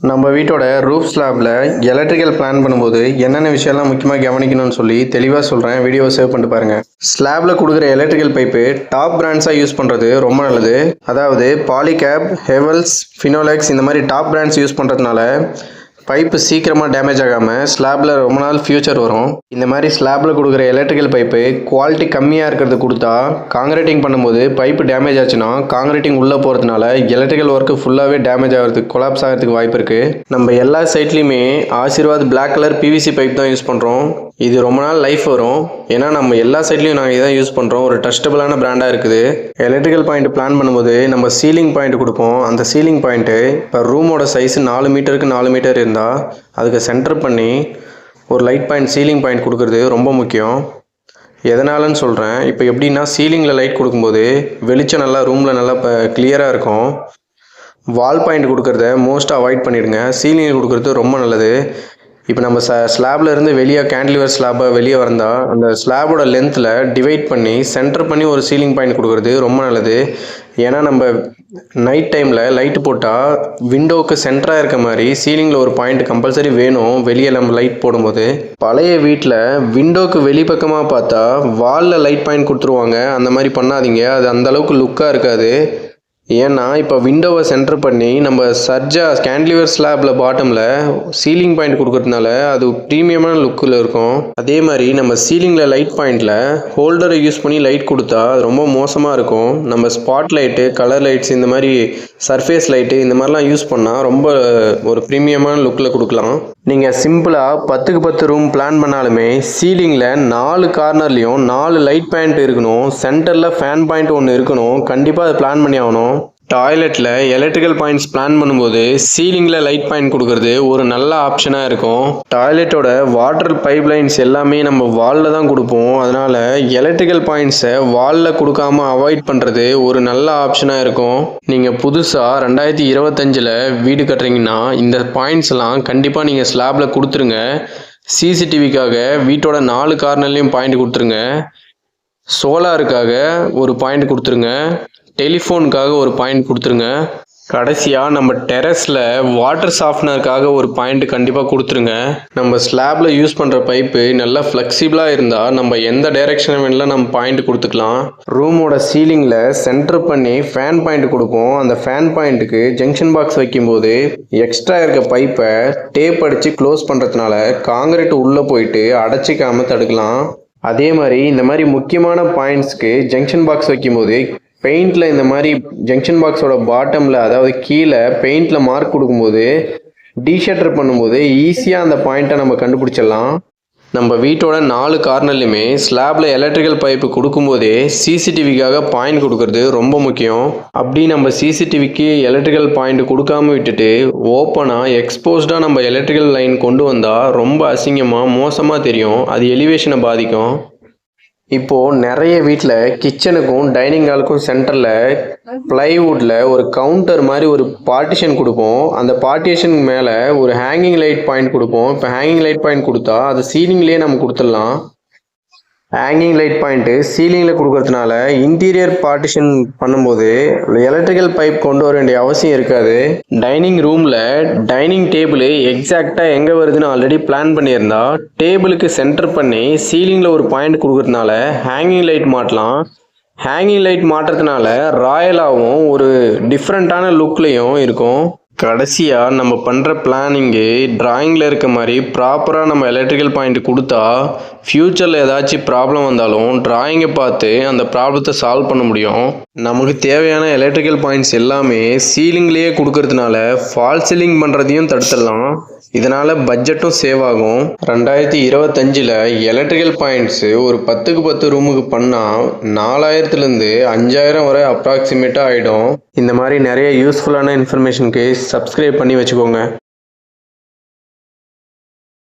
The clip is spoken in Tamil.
நம்ம வீட்டோட ரூஃப் ஸ்லாப்பில் எலக்ட்ரிக்கல் பிளான் பண்ணும்போது என்னென்ன விஷயம்லாம் முக்கியமாக கவனிக்கணும்னு சொல்லி தெளிவாக சொல்கிறேன் வீடியோவை சேவ் பண்ணிட்டு பாருங்கள் ஸ்லாப்பில் கொடுக்குற எலக்ட்ரிக்கல் பைப்பு டாப் பிராண்ட்ஸாக யூஸ் பண்ணுறது ரொம்ப நல்லது. அதாவது பாலிகேப் ஹெவல்ஸ் ஃபினோலெக்ஸ் இந்த மாதிரி டாப் பிராண்ட்ஸ் யூஸ் பண்ணுறதுனால பைப்பு சீக்கிரமாக டேமேஜ் ஆகாமல் ஸ்லாப்பில் ரொம்ப நாள் ஃபியூச்சர் வரும். இந்த மாதிரி ஸ்லாப்பில் கொடுக்குற எலக்ட்ரிக்கல் பைப்பு குவாலிட்டி கம்மியாக இருக்கிறது கொடுத்தா காங்கிரீட்டிங் பண்ணும்போது பைப்பு டேமேஜ் ஆச்சுன்னா காங்கிரீட்டிங் உள்ளே போகிறதுனால எலக்ட்ரிக்கல் ஒர்க்கு ஃபுல்லாகவே டேமேஜ் ஆகிறதுக்கு கொலாப்ஸ் ஆகிறதுக்கு வாய்ப்பு இருக்குது நம்ம எல்லா சைட்லேயுமே Ashirvad black colour PVC pipe தான் யூஸ் பண்ணுறோம் இது ரொம்ப நாள் லைஃப் வரும். ஏன்னா நம்ம எல்லா சைட்லையும் நாங்கள் இதான் யூஸ் பண்ணுறோம் ஒரு ட்ரஸ்டபுளான பிராண்டாக இருக்குது. எலக்ட்ரிக்கல் பாயிண்ட் பிளான் பண்ணும்போது நம்ம சீலிங் பாயிண்ட் கொடுப்போம். அந்த சீலிங் பாயிண்ட்டு இப்போ ரூமோட சைஸ் நாலு மீட்டருக்கு நாலு மீட்டர் இருந்தால் அதுக்கு சென்டர் பண்ணி ஒரு லைட் பாயிண்ட் சீலிங் பாயிண்ட் கொடுக்குறது ரொம்ப முக்கியம். எதனாலன்னு சொல்கிறேன் இப்போ எப்படின்னா சீலிங்கில் லைட் கொடுக்கும்போது வெளிச்சம் நல்லா ரூமில் நல்லா இப்போ கிளியராக இருக்கும். வால் பாயிண்ட் கொடுக்கறத மோஸ்ட்டாக அவாய்ட் பண்ணிடுங்க. சீலிங் கொடுக்கறது ரொம்ப நல்லது. இப்போ நம்ம ச ஸ்லாப்ல இருந்து வெளியே கேண்டிலிவர் ஸ்லாபை வெளியே வந்தால் அந்த ஸ்லாபோட லென்த்தில் டிவைட் பண்ணி சென்டர் பண்ணி ஒரு சீலிங் பாயிண்ட் கொடுக்குறது ரொம்ப நல்லது. ஏன்னா நம்ம நைட் டைமில் லைட்டு போட்டால் விண்டோவுக்கு சென்டராக இருக்க மாதிரி சீலிங்கில் ஒரு பாயிண்ட் கம்பல்சரி வேணும். வெளியே நம்ம லைட் போடும்போது. பழைய வீட்டில் விண்டோக்கு வெளிப்பக்கமாக பார்த்தா வாலில் லைட் பாயிண்ட் கொடுத்துருவாங்க. அந்த மாதிரி பண்ணாதீங்க. அது அந்தளவுக்கு லுக்காக இருக்காது. ஏன்னா இப்போ விண்டோவை சென்டர் பண்ணி நம்ம சர்ஜா கேண்டிலிவர் ஸ்லாப்ல பாட்டமில் சீலிங் பாயிண்ட் கொடுக்கறதுனால அது ப்ரீமியமான லுக்கில் இருக்கும். அதே மாதிரி நம்ம சீலிங்கில் லைட் பாயிண்டில் ஹோல்டரை யூஸ் பண்ணி லைட் கொடுத்தா அது ரொம்ப மோசமாக இருக்கும். நம்ம ஸ்பாட் லைட்டு கலர் லைட்ஸ் இந்த மாதிரி சர்ஃபேஸ் லைட்டு இந்த மாதிரிலாம் யூஸ் பண்ணால் ரொம்ப ஒரு ப்ரீமியமான லுக்கில் கொடுக்கலாம். நீங்கள் சிம்பிளாக பத்துக்கு பத்து ரூம் பிளான் பண்ணாலுமே சீலிங்கில் நாலு கார்னர்லேயும் நாலு லைட் பாயிண்ட் இருக்கணும் சென்டரில் ஃபேன் பாயிண்ட் ஒன்று இருக்கணும் கண்டிப்பாக அதை பிளான் பண்ணி ஆகணும். டாய்லெட்டில் எலக்ட்ரிக்கல் பாயிண்ட்ஸ் பிளான் பண்ணும்போது சீலிங்கில் லைட் பாயிண்ட் கொடுக்கறது ஒரு நல்ல ஆப்ஷனாக இருக்கும். டாய்லெட்டோட வாட்டர் பைப் லைன்ஸ் எல்லாமே நம்ம வாலில் தான் கொடுப்போம். அதனால் எலக்ட்ரிக்கல் பாயிண்ட்ஸை வாலில் கொடுக்காம அவாய்ட் பண்ணுறது ஒரு நல்ல ஆப்ஷனாக இருக்கும். நீங்கள் புதுசாக ரெண்டாயிரத்தி இருபத்தஞ்சில் வீடு கட்டுறீங்கன்னா இந்த பாயிண்ட்ஸ்லாம் கண்டிப்பாக நீங்கள் ஸ்லாபில் கொடுத்துருங்க. சிசிடிவிக்காக வீட்டோட நாலு கார்னர்லேயும் பாயிண்ட் கொடுத்துருங்க. சோலாருக்காக ஒரு பாயிண்ட் கொடுத்துருங்க. டெலிஃபோனுக்காக ஒரு பாயிண்ட் கொடுத்துருங்க. கடைசியாக நம்ம டெரஸில் வாட்டர் சாஃப்ட்னருக்காக ஒரு பாயிண்ட் கண்டிப்பாக கொடுத்துருங்க. நம்ம ஸ்லாப்ல யூஸ் பண்ணுற பைப்பு நல்லா ஃப்ளெக்சிபிளாக இருந்தால் நம்ம எந்த டைரெக்ஷன் வேணாலும் நம்ம பாயிண்ட் கொடுத்துக்கலாம். ரூமோட சீலிங்கில் சென்டர் பண்ணி ஃபேன் பாயிண்ட் கொடுப்போம் அந்த ஃபேன் பாயிண்ட்டுக்கு ஜங்ஷன் பாக்ஸ் வைக்கும்போது எக்ஸ்ட்ரா இருக்க பைப்பை டேப் அடித்து க்ளோஸ் பண்ணுறதுனால காங்கிரீட் உள்ளே போயிட்டு அடைச்சிக்காமல் தடுக்கலாம். அதே மாதிரி இந்த மாதிரி முக்கியமான பாயிண்ட்ஸ்க்கு ஜங்ஷன் பாக்ஸ் வைக்கும்போது பெயிண்டில் இந்த மாதிரி ஜங்ஷன் பாக்ஸோட பாட்டமில் அதாவது கீழே பெயிண்டில் மார்க் கொடுக்கும்போது டீஷட்டர் பண்ணும்போது ஈஸியாக அந்த பாயிண்ட்டை நம்ம கண்டுபிடிச்சிடலாம். நம்ம வீட்டோட நாலு கார்னர்லையுமே ஸ்லாப்ல எலக்ட்ரிக்கல் பைப்பு கொடுக்கும்போதே சிசிடிவிக்காக பாயிண்ட் கொடுக்கறது ரொம்ப முக்கியம். அப்படி நம்ம சிசிடிவிக்கு எலக்ட்ரிக்கல் பாயிண்ட் கொடுக்காம விட்டுட்டு ஓப்பனாக எக்ஸ்போஸ்டாக நம்ம எலக்ட்ரிக்கல் லைன் கொண்டு வந்தால் ரொம்ப அசிங்கமாக மோசமாக தெரியும். அது எலிவேஷனை பாதிக்கும். இப்போது நிறைய வீட்டில் கிச்சனுக்கும் டைனிங் ஹாலுக்கும் சென்டரில் ப்ளைவுட்டில் ஒரு கவுண்டர் மாதிரி ஒரு பார்ட்டிஷன் கொடுப்போம். அந்த பார்ட்டிஷனுக்கு மேலே ஒரு ஹேங்கிங் லைட் பாயிண்ட் கொடுப்போம். இப்போ ஹேங்கிங் லைட் பாயிண்ட் கொடுத்தா அது சீலிங்லேயே நம்ம கொடுத்துடலாம். ஹேங்கிங் லைட் பாயிண்ட்டு சீலிங்கில் கொடுக்கறதுனால இன்டீரியர் பார்ட்டிஷன் பண்ணும்போது எலக்ட்ரிக்கல் பைப் கொண்டு வர வேண்டிய அவசியம் இருக்காது. டைனிங் ரூமில் டைனிங் டேபிள் எக்ஸாக்டாக எங்கே வருதுன்னு ஆல்ரெடி பிளான் பண்ணியிருந்தா டேபிளுக்கு சென்டர் பண்ணி சீலிங்கில் ஒரு பாயிண்ட் கொடுக்கறதுனால ஹேங்கிங் லைட் மாட்டலாம் ஹேங்கிங் லைட் மாட்டுறதுனால ராயலாகவும் ஒரு டிஃப்ரெண்ட்டான லுக்லேயும் இருக்கும். கடைசியாக நம்ம பண்ணுற பிளானிங்கு ட்ராயிங்கில் இருக்க மாதிரி ப்ராப்பராக நம்ம எலக்ட்ரிக்கல் பாயிண்ட் கொடுத்தா ஃப்யூச்சரில் ஏதாச்சும் ப்ராப்ளம் வந்தாலும் ட்ராயிங்கை பார்த்து அந்த ப்ராப்ளத்தை சால்வ் பண்ண முடியும். நமக்கு தேவையான எலக்ட்ரிக்கல் பாயிண்ட்ஸ் எல்லாமே சீலிங்லேயே கொடுக்கறதுனால ஃபால் சீலிங் பண்ணுறதையும் தடுத்துடலாம். இதனால் பட்ஜெட்டும் சேவ் ஆகும். ரெண்டாயிரத்தி இருபத்தஞ்சில் எலக்ட்ரிக்கல் பாயிண்ட்ஸு ஒரு பத்துக்கு பத்து ரூமுக்கு பண்ணால் நாலாயிரத்துலேருந்து அஞ்சாயிரம் வரை அப்ராக்சிமேட்டாக ஆகிடும் இந்த மாதிரி நிறைய யூஸ்ஃபுல்லான இன்ஃபர்மேஷனுக்கு சப்ஸ்கிரைப் பண்ணி வச்சுக்கோங்க.